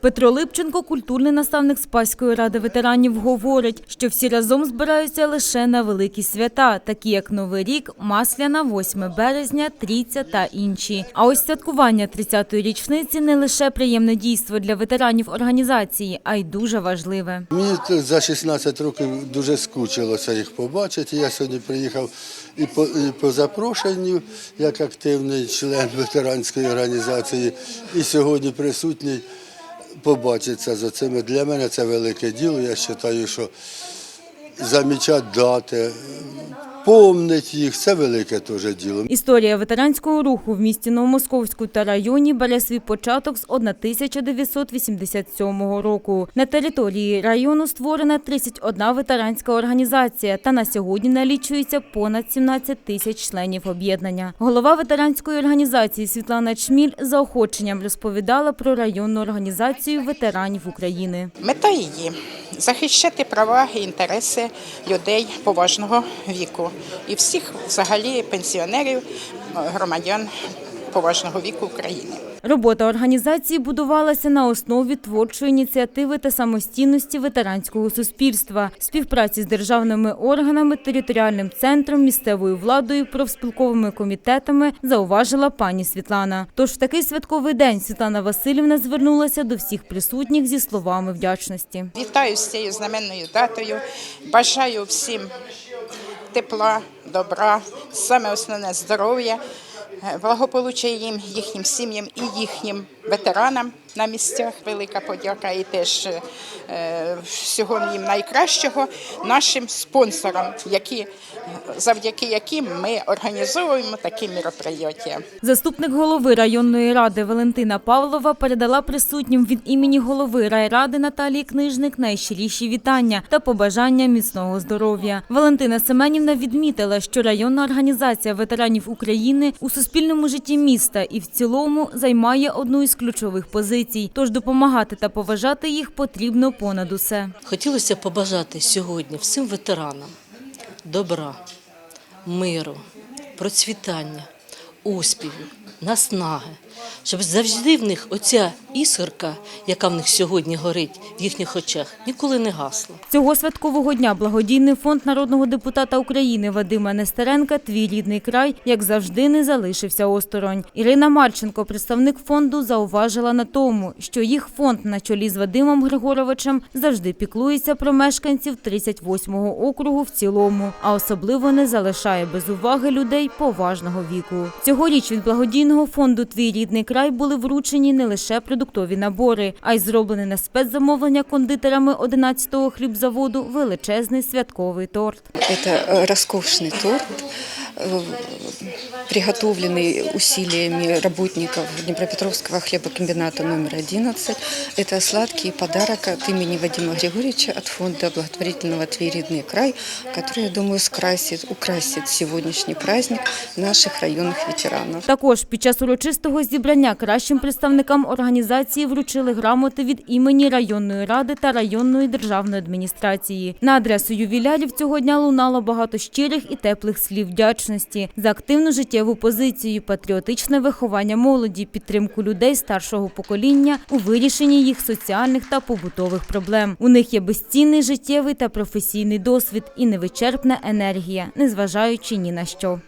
Петро Липченко, культурний наставник Спаської ради ветеранів, говорить, що всі разом збираються лише на великі свята, такі як Новий рік, Масляна, 8 березня, Трійця та інші. А ось святкування 30-ї річниці не лише приємне дійство для ветеранів організації, а й дуже важливе. Мені за 16 років дуже скучилося їх побачити. Я сьогодні приїхав і по, і по запрошенню, як активний член ветеранської організації, і сьогодні присутній побачитися за цими. Для мене це велике діло. Я вважаю, що замічати дати, помнить їх це велике теж діло. Історія ветеранського руху в місті Новомосковську та районі бере свій початок з 1987 року. На території району створена 31 ветеранська організація та на сьогодні налічується понад 17 тисяч членів об'єднання. Голова ветеранської організації Світлана Чміль заохоченням розповідала про районну організацію ветеранів України. Мета її захищати права і інтереси людей поважного віку. І всіх взагалі пенсіонерів, громадян поважного віку України. Робота організації будувалася на основі творчої ініціативи та самостійності ветеранського суспільства, співпраці з державними органами, територіальним центром, місцевою владою, профспілковими комітетами, зауважила пані Світлана. Тож в такий святковий день Світлана Васильівна звернулася до всіх присутніх зі словами вдячності. Вітаю з цією знаменною датою. Бажаю всім тепла, добра, саме основне здоров'я, благополуччя їм, їхнім сім'ям і їхнім ветеранам на місцях. Велика подяка і теж е, всього їм найкращого нашим спонсорам, які завдяки яким ми організовуємо такі мероприятия. Заступник голови районної ради Валентина Павлова передала присутнім від імені голови райради Наталії Книжник найщиріші вітання та побажання міцного здоров'я. Валентина Семенівна відмітила, що районна організація ветеранів України у суспільному житті міста і в цілому займає одну із ключових позицій. Тож допомагати та поважати їх потрібно понад усе. Хотілося побажати сьогодні всім ветеранам добра, миру, процвітання, успіхів, наснаги, щоб завжди в них оця іскорка, яка в них сьогодні горить в їхніх очах, ніколи не гасла. Цього святкового дня благодійний фонд народного депутата України Вадима Нестеренка Твій рідний край, як завжди, не залишився осторонь. Ірина Марченко, представник фонду, зауважила на тому, що їх фонд на чолі з Вадимом Григоровичем завжди піклується про мешканців 38-го округу в цілому, а особливо не залишає без уваги людей поважного віку. Цьогоріч від благодійного фонду Твій рідний край були вручені не лише продуктові набори, а й зроблений на спецзамовлення кондитерами 11-го хлібзаводу величезний святковий торт. Это э, роскошный торт, э, приготовленный усилиями работников Днепропетровского хлебокомбината номер 11. Это сладкий подарок от имени Вадима Григорьевича от фонда благотворительного «Тверидный край», который, я думаю, скрасит, украсит сегодняшний праздник наших районных ветеранов. Також під час урочистого зібрання кращим представникам організації вручили грамоти від імені районної ради та районної державної адміністрації. На адресу ювілярів цього дня лунало багато щирих і теплих слів вдячності за активну життєву позицію, патріотичне виховання молоді, підтримку людей старшого покоління у вирішенні їх соціальних та побутових проблем. У них є безцінний життєвий та професійний досвід і невичерпна енергія, незважаючи ні на що.